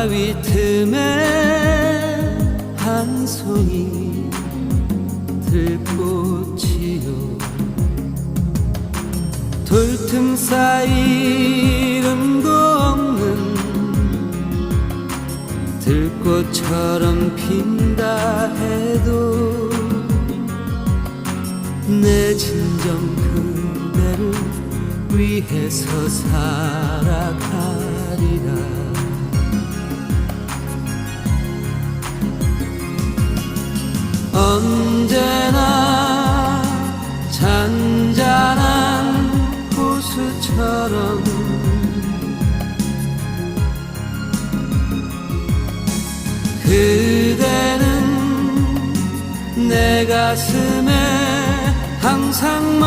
바위 틈에 한 송이 들꽃이요. 돌틈 사이 이름도 없는 들꽃처럼 핀다 해도 내 진정 그대를 위해서 살아가 언제나 잔잔한 호수처럼 그대는 내 가슴에 항상